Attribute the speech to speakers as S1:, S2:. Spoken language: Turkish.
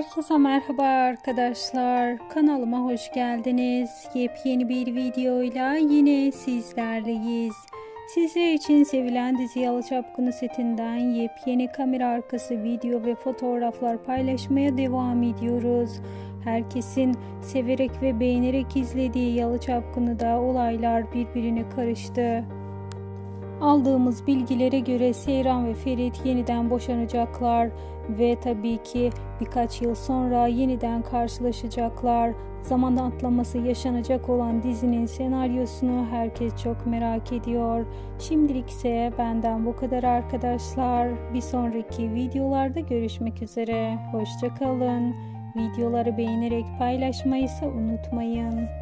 S1: Herkese merhaba arkadaşlar. Kanalıma hoş geldiniz. Yepyeni bir videoyla yine sizlerleyiz. Sizler için sevilen dizi Yalı Çapkını setinden yepyeni kamera arkası video ve fotoğraflar paylaşmaya devam ediyoruz. Herkesin severek ve beğenerek izlediği Yalı Çapkını'da olaylar birbirine karıştı. Aldığımız bilgilere göre Seyran ve Ferit yeniden boşanacaklar ve tabii ki birkaç yıl sonra yeniden karşılaşacaklar. Zaman atlaması yaşanacak olan dizinin senaryosunu herkes çok merak ediyor. Şimdilik ise benden bu kadar arkadaşlar. Bir sonraki videolarda görüşmek üzere. Hoşçakalın. Videoları beğenerek paylaşmayı ise unutmayın.